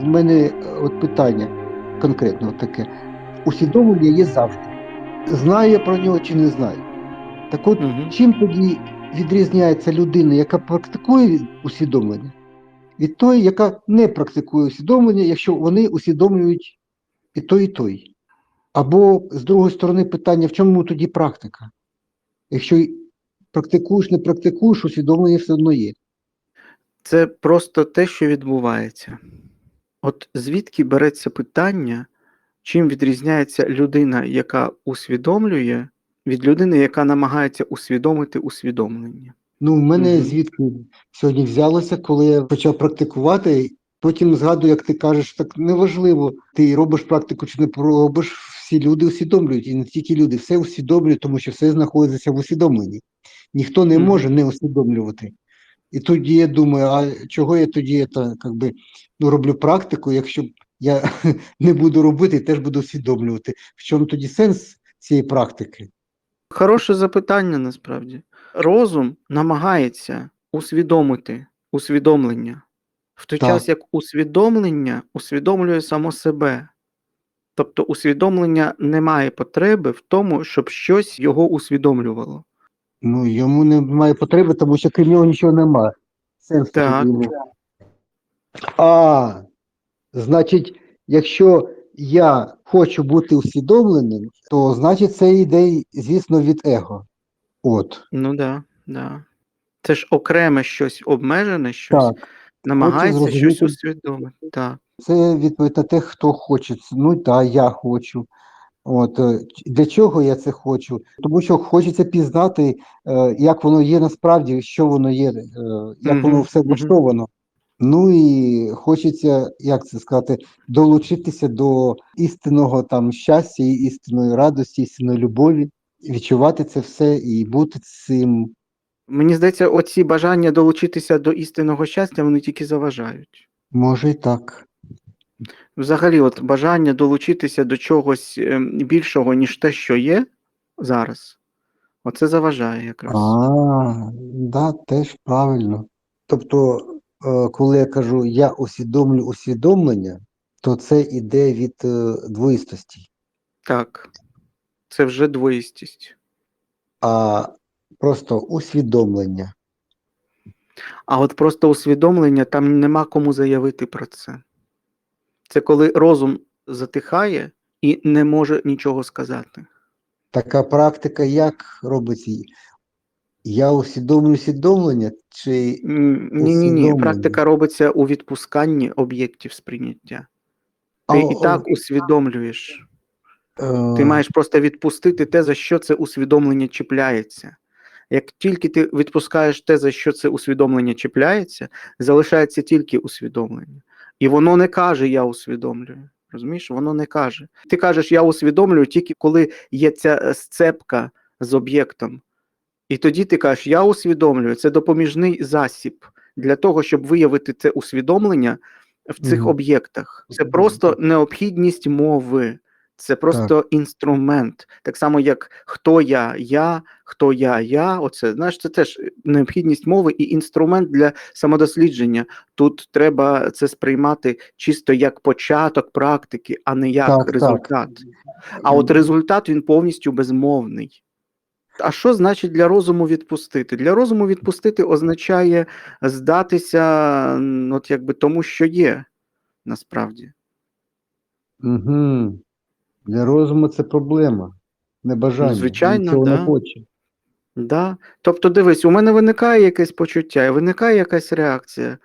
в мене е, от питання конкретно от таке. Усвідомлення є завжди. Знаю я про нього чи не знаю. Так от, Мгм. чим тоді відрізняється людина, яка практикує усвідомлення, від тої, яка не практикує усвідомлення, якщо вони усвідомлюють і той, і той. Або з другої сторони питання, в чому тоді практика? Якщо практикуєш, не практикуєш, усвідомлення все одно є. Це просто те, що відбувається. От звідки береться питання, чим відрізняється людина, яка усвідомлює, від людини, яка намагається усвідомити усвідомлення. Ну, в мене Мгм. звідки сьогодні взялося, коли я почав практикувати. Потім згадую, як ти кажеш, так неважливо, ти робиш практику чи не робиш, всі люди усвідомлюють, і не тільки люди, все усвідомлюють, тому що все знаходиться в усвідомленні. Ніхто не Мгм. може не усвідомлювати. І тоді я думаю, а чого я тоді как би, ну, роблю практику, якщо я не буду робити, теж буду усвідомлювати. В чому тоді сенс цієї практики? Хороше запитання насправді. Розум намагається усвідомити усвідомлення, в той Так. час як усвідомлення усвідомлює само себе. Тобто усвідомлення не має потреби в тому, щоб щось його усвідомлювало. Ну, йому немає потреби, тому що крім нього нічого немає. Сенс Так. йому. А, значить, якщо я хочу бути усвідомленим, то значить це йде, звісно, від его. От. Ну да, да. Це ж окреме щось обмежене, щось Так. намагається щось усвідомити. Так. Це відповідь на те, хто хоче. Ну так, я хочу. От е, для чого я це хочу? Тому що хочеться пізнати, е, як воно є насправді, що воно є, е, як воно все влаштовано. Ну і хочеться, як це сказати, долучитися до істинного там щастя, і істинної радості, істинної любові, відчувати це все і бути цим. Мені здається, оці бажання долучитися до істинного щастя, вони тільки заважають. Може і так. Взагалі, от бажання долучитися до чогось ем, більшого, ніж те, що є зараз, оце заважає якраз. А, да, теж правильно. Тобто, коли я кажу я усвідомлю усвідомлення, то це іде від е, двоїстості. Так, це вже двоїстість. А просто усвідомлення. А от просто усвідомлення там нема кому заявити про це. Це коли розум затихає і не може нічого сказати. Така практика як робиться? Я усвідомлю усвідомлення, чи Ні, ні, ні. Практика робиться у відпусканні об'єктів сприйняття. А, Ти і о, так усвідомлюєш. е, Ти маєш просто відпустити те, за що це усвідомлення чіпляється. Як тільки ти відпускаєш те, за що це усвідомлення чіпляється, залишається тільки усвідомлення. І воно не каже Я усвідомлюю. Розумієш, воно не каже. Ти кажеш, я усвідомлюю тільки коли є ця е, сцепка з об'єктом. І тоді ти кажеш, я усвідомлюю, це допоміжний засіб для того, щоб виявити це усвідомлення в цих Мгм. об'єктах. Це просто необхідність мови, це просто інструмент. Так само, як хто я, я, хто я, я. Оце знаєш, це теж необхідність мови і інструмент для самодослідження. Тут треба це сприймати чисто як початок практики, а не як Так, так. результат. А от результат він повністю безмовний. А що значить для розуму відпустити? Для розуму відпустити означає здатися от якби тому, що є насправді. Угу. Для розуму це проблема, не бажання. Ну, звичайно, Він да. не хоче. Да? Тобто, дивись, у мене виникає якесь почуття, виникає якась реакція.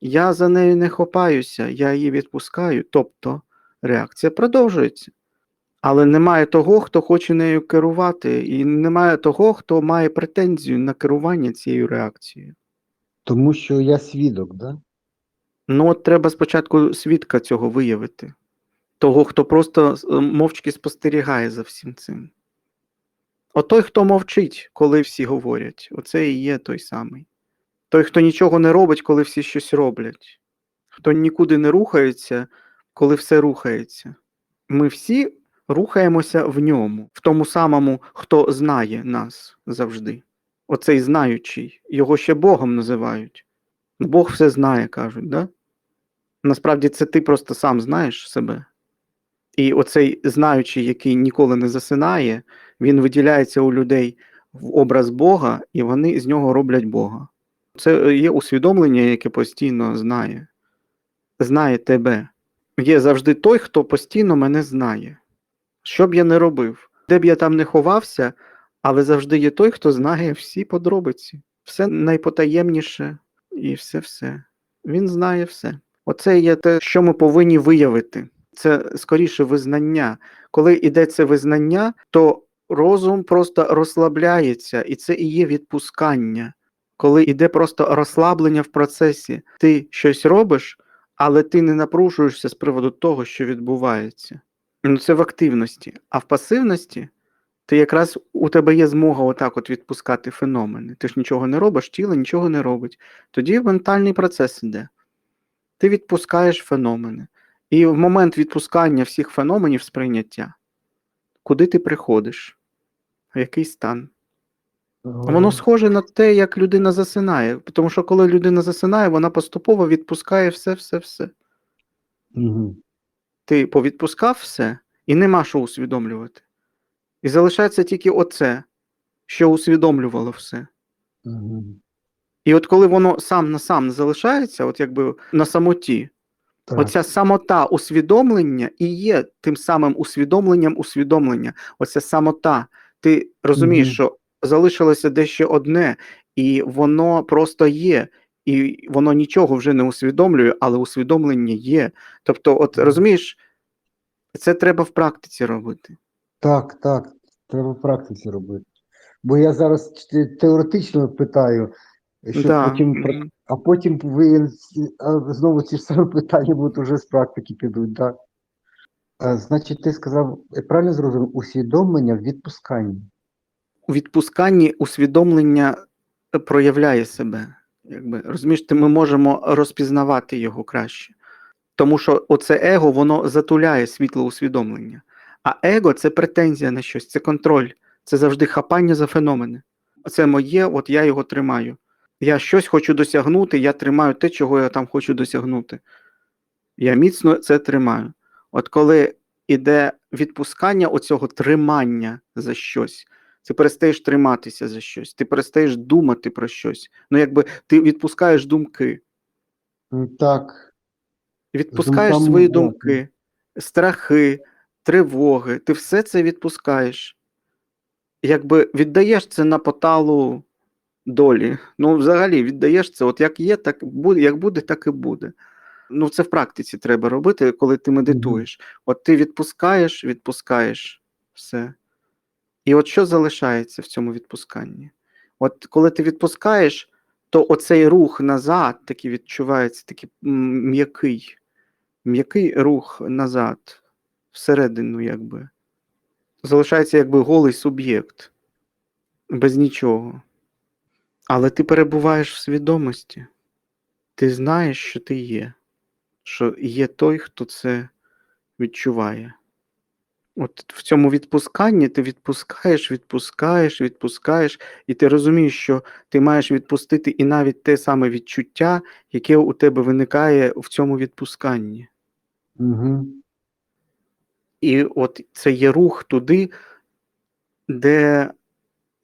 Я за нею не хопаюся, я її відпускаю. Тобто реакція продовжується. Але немає того, хто хоче нею керувати, і немає того, хто має претензію на керування цією реакцією. Тому що я свідок, да? Ну, от треба спочатку свідка цього виявити. Того, хто просто е, мовчки спостерігає за всім цим. От той, хто мовчить, коли всі говорять, оце і є той самий. Той, хто нічого не робить, коли всі щось роблять. Хто нікуди не рухається, коли все рухається. Ми всі рухаємося в ньому, в тому самому, хто знає нас завжди. Оцей знаючий, його ще Богом називають. Бог все знає, кажуть, да? Насправді це ти просто сам знаєш себе. І оцей знаючий, який ніколи не засинає, він виділяється у людей в образ Бога, і вони з нього роблять Бога. Це є усвідомлення, яке постійно знає, знає тебе. Є завжди той, хто постійно мене знає. Що б я не робив, де б я там не ховався, але завжди є той, хто знає всі подробиці, все найпотаємніше і все-все. Він знає все. Оце є те, що ми повинні виявити. Це скоріше визнання. Коли йде це визнання, то розум просто розслабляється, і це і є відпускання. Коли йде просто розслаблення в процесі, ти щось робиш, але ти не напружуєшся з приводу того, що відбувається. Ну, це в активності. А в пасивності ти якраз у тебе є змога отак от відпускати феномени. Ти ж нічого не робиш, тіло нічого не робить. Тоді ментальний процес іде. Ти відпускаєш феномени. І в момент відпускання всіх феноменів сприйняття, куди ти приходиш, в який стан. Воно схоже на те, як людина засинає. Тому що коли людина засинає, вона поступово відпускає все, все, все. Угу. Ти повідпускав все і нема що усвідомлювати. І залишається тільки оце, що усвідомлювало все. Угу. І от коли воно сам на сам залишається, от якби на самоті, Так. Оця самота усвідомлення і є тим самим усвідомленням усвідомлення. Оця самота. Ти розумієш, Мгм. що залишилося дещо одне, і воно просто є, і воно нічого вже не усвідомлює, але усвідомлення є. Тобто, от розумієш, це треба в практиці робити. Так, так, треба в практиці робити. Бо я зараз теоретично питаю, щоб Да. потім, а потім ви знову ці ж самі питання будуть вже з практики підуть. Да? А, значить, ти сказав, я правильно зрозумів, усвідомлення в відпусканні. У відпусканні усвідомлення е, проявляє себе. Якби, розумієш, ми можемо розпізнавати його краще. Тому що оце его воно затуляє світло усвідомлення. А его це претензія на щось, це контроль, це завжди хапання за феномени. Це моє, от я його тримаю. Я щось хочу досягнути, я тримаю те, чого я там хочу досягнути. Я міцно це тримаю. От коли іде відпускання оцього тримання за щось, ти перестаєш триматися за щось, ти перестаєш думати про щось. Ну, якби ти відпускаєш думки. Так, Відпускаєш думками свої можна. думки, страхи, тривоги, ти все це відпускаєш. Якби віддаєш це на поталу долі. Ну, взагалі, віддаєш це, от як є, так буде, як буде, так і буде. Ну, це в практиці треба робити, коли ти медитуєш. От ти відпускаєш, відпускаєш все. І от що залишається в цьому відпусканні? От коли ти відпускаєш, то оцей рух назад такий відчувається, такий м'який, м'який рух назад, всередину, якби. Залишається якби голий суб'єкт, без нічого. Але ти перебуваєш в свідомості. Ти знаєш, що ти є, що є той, хто це відчуває. От в цьому відпусканні ти відпускаєш, відпускаєш, відпускаєш, і ти розумієш, що ти маєш відпустити і навіть те саме відчуття, яке у тебе виникає в цьому відпусканні. угу. І от це є рух туди, де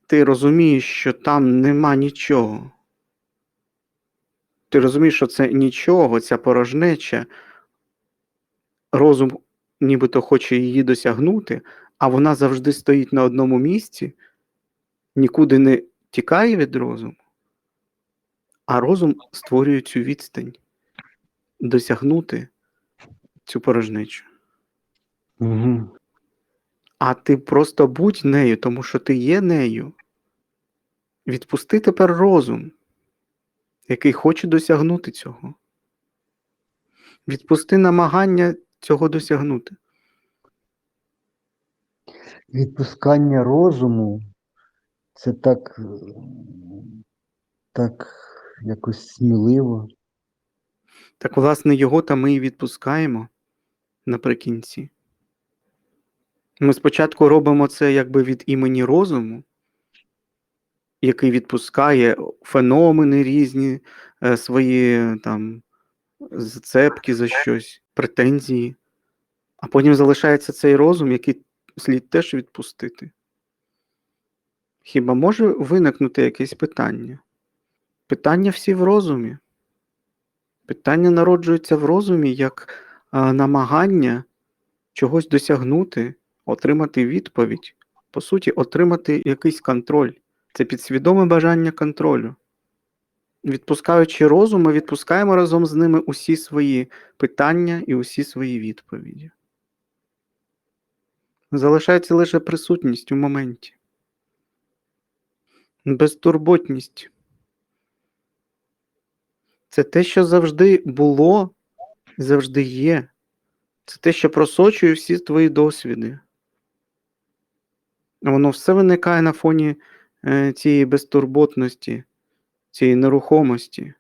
ти розумієш, що там нема нічого. Ти розумієш, що це нічого, ця порожнеча, розум нібито хоче її досягнути, а вона завжди стоїть на одному місці, нікуди не тікає від розуму, а розум створює цю відстань досягнути цю порожнечу. Угу. А ти просто будь нею, тому що ти є нею. Відпусти тепер розум, який хоче досягнути цього. Відпусти намагання цього досягнути. Відпускання розуму це так, е, так якось сміливо. Так, власне, його та ми і відпускаємо наприкінці. Ми спочатку робимо це якби від імені розуму, який відпускає феномени різні, е, свої там зацепки за щось, претензії, а потім залишається цей розум, який слід теж відпустити. Хіба може виникнути якесь питання? Питання всі в розумі. Питання народжується в розумі як намагання чогось досягнути, отримати відповідь, по суті, отримати якийсь контроль. Це підсвідоме бажання контролю. Відпускаючи розум, ми відпускаємо разом з ними усі свої питання і усі свої відповіді. Залишається лише присутність у моменті. Безтурботність. Це те, що завжди було, завжди є. Це те, що просочує всі твої досвіди. Воно все виникає на фоні е, цієї безтурботності, цієї нерухомості.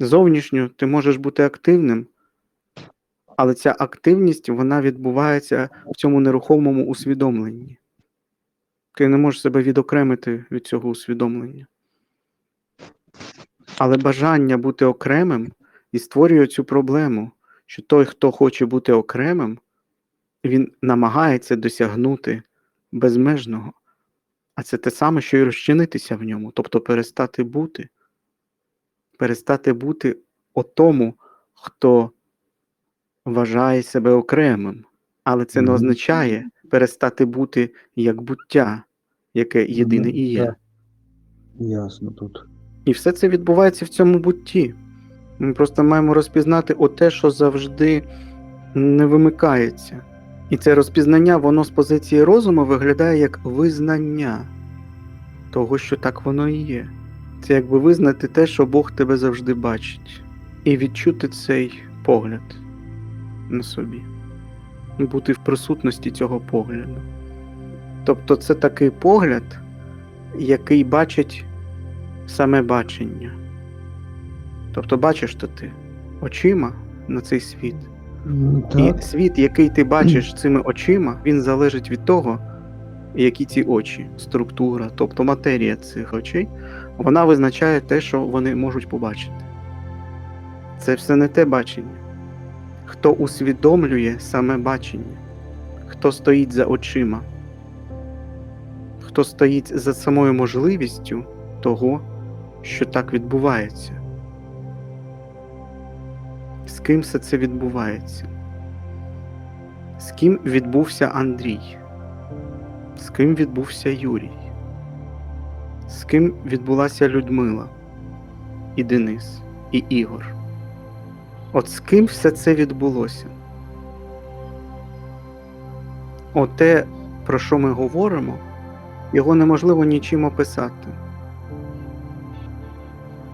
Зовнішньо ти можеш бути активним, але ця активність вона відбувається в цьому нерухомому усвідомленні. Ти не можеш себе відокремити від цього усвідомлення. Але бажання бути окремим і створює цю проблему, що той, хто хоче бути окремим, він намагається досягнути безмежного. А це те саме, що і розчинитися в ньому, тобто перестати бути, перестати бути отому, хто вважає себе окремим. Але це не означає перестати бути як буття, яке єдине і є. Ясно тут. І все це відбувається в цьому бутті. Ми просто маємо розпізнати оте, що завжди не вимикається. І це розпізнання, воно з позиції розуму виглядає як визнання того, що так воно і є. Це якби визнати те, що Бог тебе завжди бачить, і відчути цей погляд на собі, бути в присутності цього погляду. Тобто, це такий погляд, який бачить саме бачення. Тобто бачиш то ти очима на цей світ. М, І світ, який ти бачиш цими очима, він залежить від того, які ці очі, структура, тобто матерія цих очей, вона визначає те, що вони можуть побачити. Це все не те бачення. Хто усвідомлює саме бачення, хто стоїть за очима, хто стоїть за самою можливістю того, що так відбувається. З ким все це відбувається? З ким відбувся Андрій? З ким відбувся Юрій? З ким відбулася Людмила, і Денис, і Ігор? От з ким все це відбулося? Оте, про що ми говоримо, його неможливо нічим описати.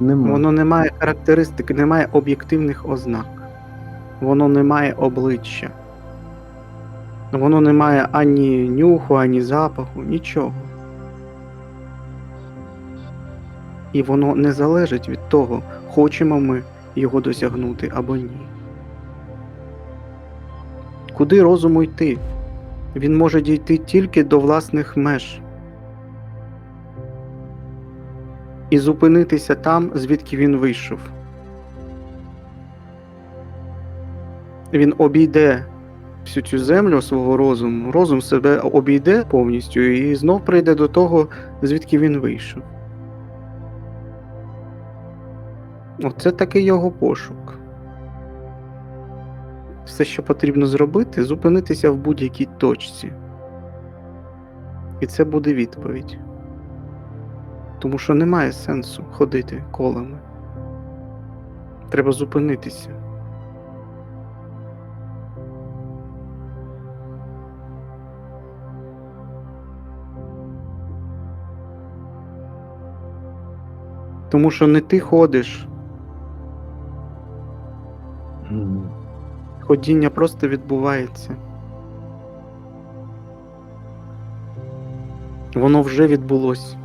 Нема. Воно не має характеристик, не має об'єктивних ознак. Воно не має обличчя. Воно не має ані нюху, ані запаху, нічого. І воно не залежить від того, хочемо ми його досягнути або ні. Куди розуму йти? Він може дійти тільки до власних меж. І зупинитися там, звідки він вийшов. Він обійде всю цю землю свого розуму, розум себе обійде повністю і знов прийде до того, звідки він вийшов. Оце такий його пошук. Все, що потрібно зробити, зупинитися в будь-якій точці. І це буде відповідь. Тому що немає сенсу ходити колами. Треба зупинитися. Тому що не ти ходиш, ходіння просто відбувається. Воно вже відбулось.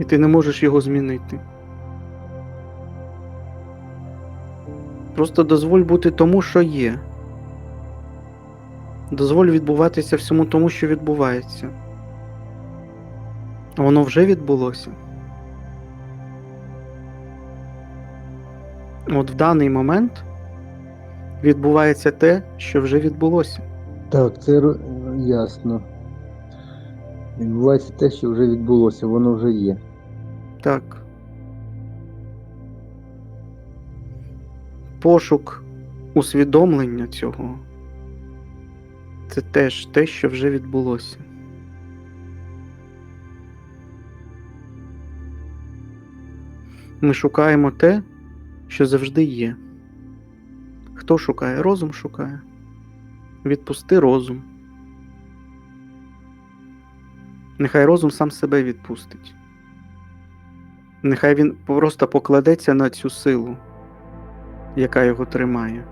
І ти не можеш його змінити. Просто дозволь бути тому, що є. Дозволь відбуватися всьому тому, що відбувається. Воно вже відбулося. От в даний момент відбувається те, що вже відбулося. Так, це ясно. Відбувається те, що вже відбулося, воно вже є. Так. Пошук усвідомлення цього це теж те, що вже відбулося. Ми шукаємо те, що завжди є. Хто шукає? Розум шукає. Відпусти розум. Нехай розум сам себе відпустить. Нехай він просто покладеться на цю силу, яка його тримає.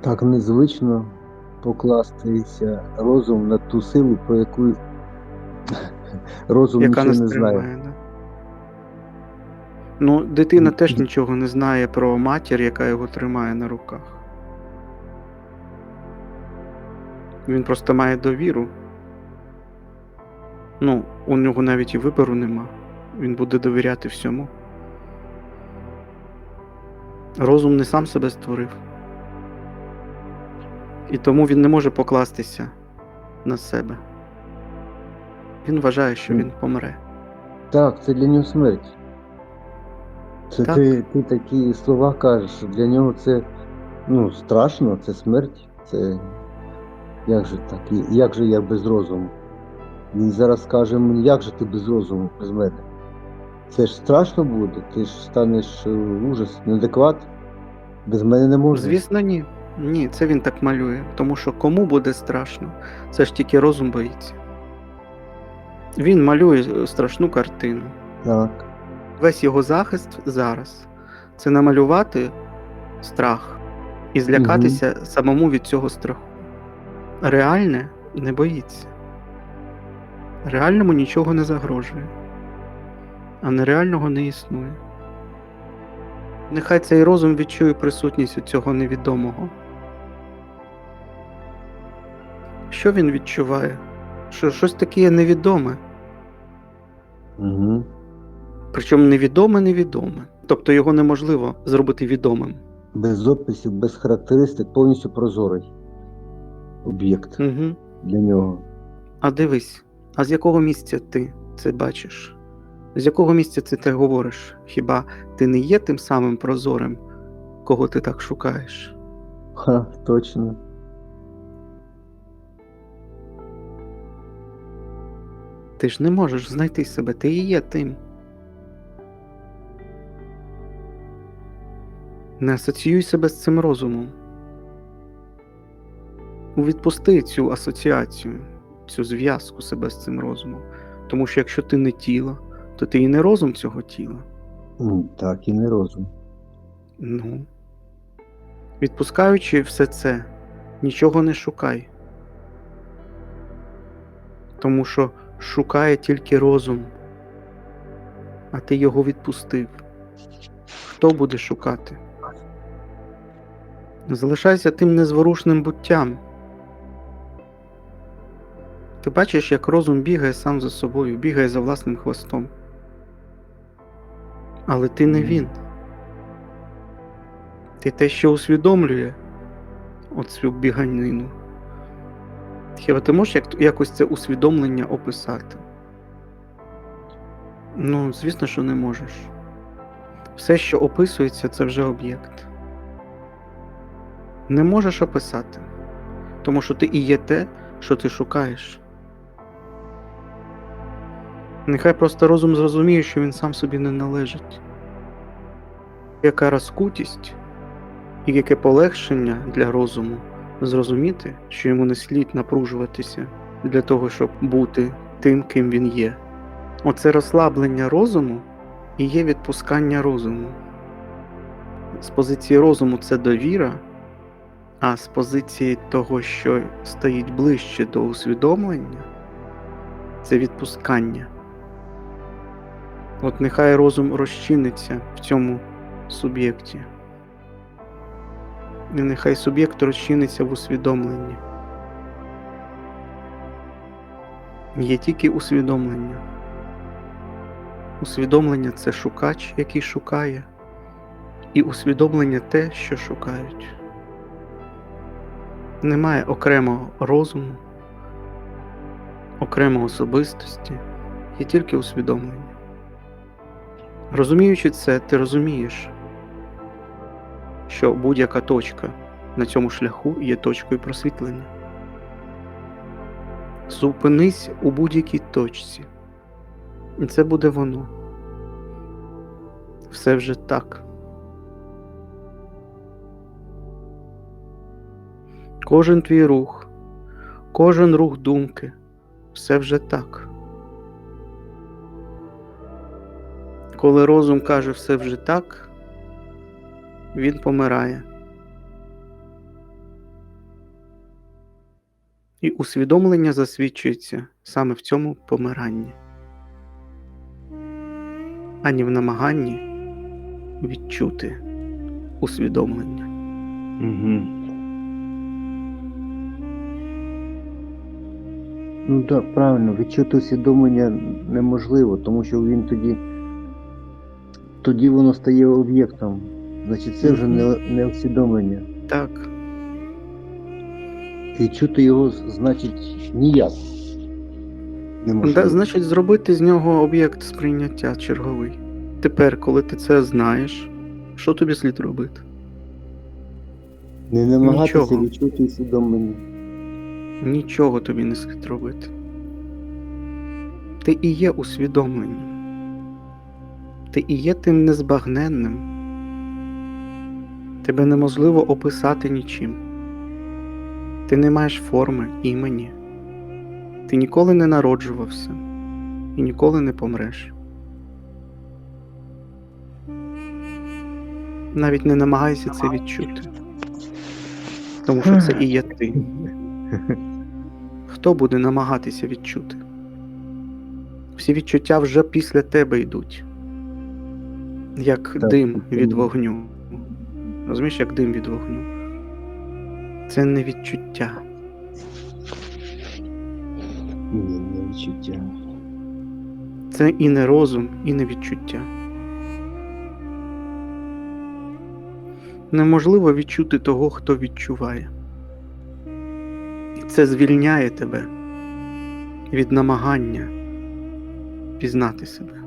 Так незвично покластися розум на ту силу, про яку розум яка нічого не знає. тримає. Да? Ну, дитина теж нічого не знає про матір, яка його тримає на руках. Він просто має довіру. Ну, у нього навіть і вибору нема. Він буде довіряти всьому. Розум не сам себе створив. І тому він не може покластися на себе. Він вважає, що він помре. Так, це для нього смерть. Це Так. ти, ти такі слова кажеш, що для нього це ну, страшно, це смерть. Це як же так? Як же я без розуму? Він зараз каже мені, як же ти без розуму, без мене? Це ж страшно буде, ти ж станеш е, ужас, неадекват. Без мене не можна. Звісно, ні. Ні, це він так малює. Тому що кому буде страшно, це ж тільки розум боїться. Він малює е, страшну картину. Так. Весь його захист зараз це намалювати страх і злякатися самому від цього страху. Реальне не боїться. Реальному нічого не загрожує, а нереального не існує. Нехай цей розум відчує присутність цього невідомого. Що він відчуває? Що щось таке невідоме. Угу. Причому невідоме невідоме. Тобто його неможливо зробити відомим. Без описів, без характеристик, повністю прозорий об'єкт Угу. для нього. А дивись, а з якого місця ти це бачиш? З якого місця ти це говориш? Хіба ти не є тим самим прозорим, кого ти так шукаєш? Ха, точно. Ти ж не можеш знайти себе, ти і є тим. Не асоціюй себе з цим розумом. Відпусти цю асоціацію, цю зв'язку себе з цим розумом. Тому що якщо ти не тіло, то ти і не розум цього тіла. М, Так, і не розум. Ну. Відпускаючи все це, нічого не шукай. Тому що шукає тільки розум, а ти його відпустив. Хто буде шукати? Залишайся тим незворушним буттям. Ти бачиш, як розум бігає сам за собою, бігає за власним хвостом. Але ти не він. Ти те, що усвідомлює оцю біганину. Хіба ти можеш як, якось це усвідомлення описати? Ну, звісно, що не можеш. Все, що описується, це вже об'єкт. Не можеш описати, тому що ти і є те, що ти шукаєш. Нехай просто розум зрозуміє, що він сам собі не належить. Яка розкутість і яке полегшення для розуму зрозуміти, що йому не слід напружуватися для того, щоб бути тим, ким він є. Оце розслаблення розуму і є відпускання розуму. З позиції розуму це довіра, а з позиції того, що стоїть ближче до усвідомлення, це відпускання. От нехай розум розчиниться в цьому суб'єкті. І нехай суб'єкт розчиниться в усвідомленні. Є тільки усвідомлення. Усвідомлення це шукач, який шукає, і усвідомлення те, що шукають. Немає окремого розуму, окремої особистості, є тільки усвідомлення. Розуміючи це, ти розумієш, що будь-яка точка на цьому шляху є точкою просвітлення. Зупинись у будь-якій точці, і це буде воно. Все вже так. Кожен твій рух, кожен рух думки, все вже так. Коли розум каже все вже так, він помирає. І усвідомлення засвідчується саме в цьому помиранні, ані в намаганні відчути усвідомлення. Угу. Ну так, правильно, відчути усвідомлення неможливо, тому що він тоді, тоді воно стає об'єктом. Значить, це вже не, не усвідомлення. Так, І чути його значить ніяк. Да, значить, зробити з нього об'єкт сприйняття черговий. Тепер, коли ти це знаєш, що тобі слід робити? не намагатися нічого. відчути усвідомлення. Нічого тобі не слід робити. Ти і є усвідомленням. Ти і є тим незбагненним. Тебе неможливо описати нічим. Ти не маєш форми, імені. Ти ніколи не народжувався і ніколи не помреш. Навіть не намагайся це відчути. Тому що це і є ти. Хто буде намагатися відчути? Всі відчуття вже після тебе йдуть, як Так, дим від вогню. Розумієш, як дим від вогню? Це не відчуття. Ні, не відчуття. Це і не розум, і не відчуття. Неможливо відчути того, хто відчуває. І це звільняє тебе від намагання пізнати себе.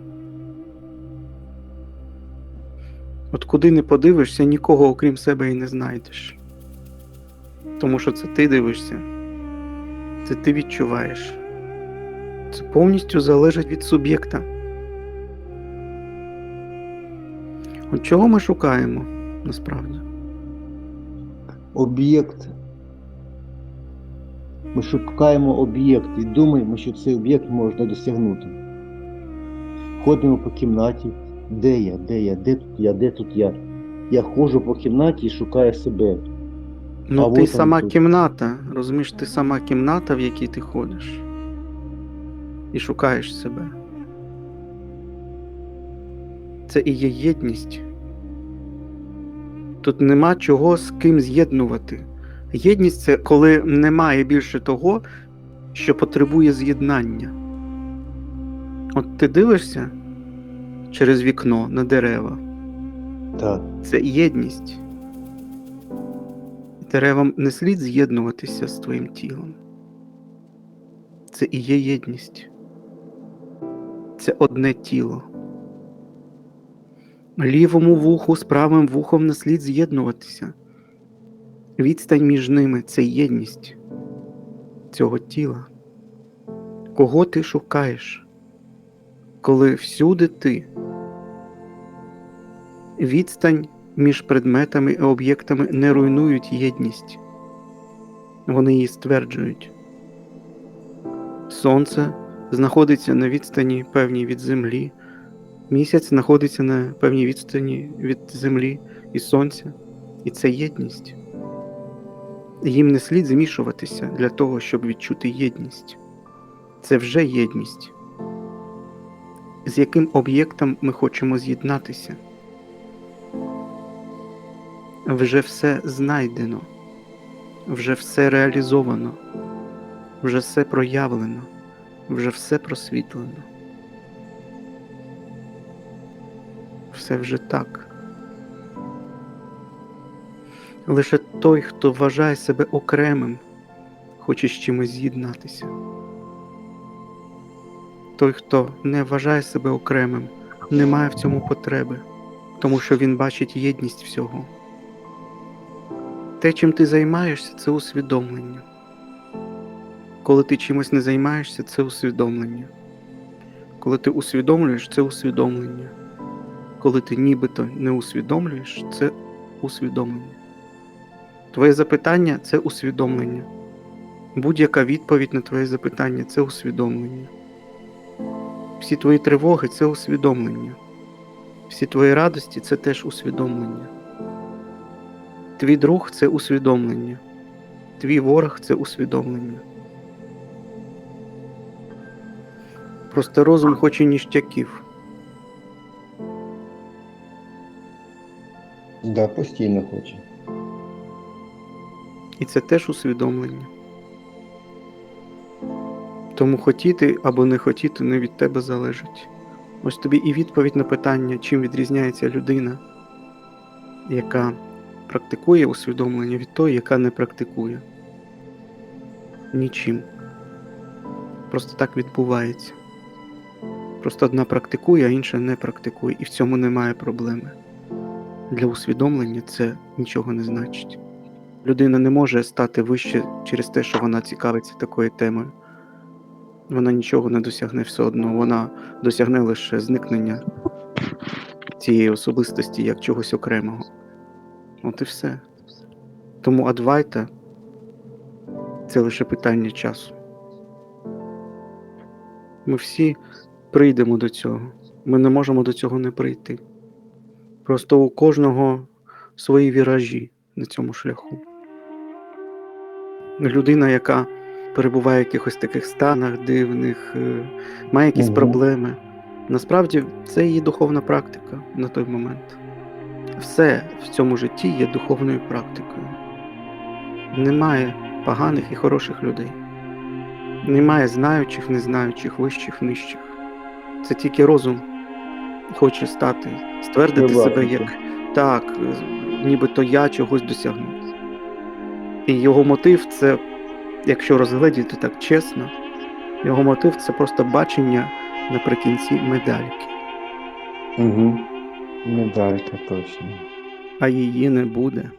От куди не подивишся, нікого окрім себе і не знайдеш. Тому що це ти дивишся, це ти відчуваєш. Це повністю залежить від суб'єкта. От чого ми шукаємо насправді? Об'єкт. Ми шукаємо об'єкт і думаємо, що цей об'єкт можна досягнути. Ходимо по кімнаті. Де я? Де я? Де тут я? Де тут я? Я ходжу по кімнаті і шукаю себе. Ну, А ти сама тут. кімната, розумієш, ти сама кімната, в якій ти ходиш. І шукаєш себе. Це і є єдність. Тут нема чого з ким з'єднувати. Єдність це коли немає більше того, що потребує з'єднання. От ти дивишся через вікно на дерева. Так. Це єдність. Деревам не слід з'єднуватися з твоїм тілом. Це і є єдність. Це одне тіло. Лівому вуху з правим вухом не слід з'єднуватися. Відстань між ними це єдність цього тіла. Кого ти шукаєш, коли всюди ти? Відстань між предметами і об'єктами не руйнують єдність. Вони її стверджують. Сонце знаходиться на відстані певній від Землі, місяць знаходиться на певній відстані від Землі і Сонця, і це єдність. Їм не слід змішуватися для того, щоб відчути єдність. Це вже єдність. З яким об'єктом ми хочемо з'єднатися? Вже все знайдено, вже все реалізовано, вже все проявлено, вже все просвітлено. Все вже так. Лише той, хто вважає себе окремим, хоче з чимось з'єднатися. Той, хто не вважає себе окремим, не має в цьому потреби, тому що він бачить єдність всього. Те, чим ти займаєшся, це усвідомлення. Коли ти чимось не займаєшся, це усвідомлення. Коли ти усвідомлюєш, це усвідомлення. Коли ти нібито не усвідомлюєш, це усвідомлення. Твоє запитання це усвідомлення. Будь-яка відповідь на твоє запитання це усвідомлення. Всі твої тривоги це усвідомлення. Всі твої радості це теж усвідомлення. Твій друг це усвідомлення. Твій ворог це усвідомлення. Просто розум хоче ніштяків. Да, постійно хоче. І це теж усвідомлення. Тому хотіти або не хотіти не від тебе залежить. Ось тобі і відповідь на питання, чим відрізняється людина, яка практикує усвідомлення від тої, яка не практикує. Нічим. Просто так відбувається. Просто одна практикує, а інша не практикує, і в цьому немає проблеми. Для усвідомлення це нічого не значить. Людина не може стати вище через те, що вона цікавиться такою темою. Вона нічого не досягне все одно, вона досягне лише зникнення цієї особистості як чогось окремого. От і все. Тому адвайта це лише питання часу. Ми всі прийдемо до цього. Ми не можемо до цього не прийти. Просто у кожного свої віражі на цьому шляху. Людина, яка перебуває в якихось таких станах дивних, е, має якісь Мгм. проблеми. Насправді це її духовна практика на той момент. Все в цьому житті є духовною практикою. Немає поганих і хороших людей. Немає знаючих, незнаючих, вищих, нижчих. Це тільки розум хоче стати, ствердити себе як так, нібито я чогось досягну. І його мотив це, якщо розгледіти так чесно, його мотив це просто бачення наприкінці медальки, Угу. Медалька точно. а її не буде.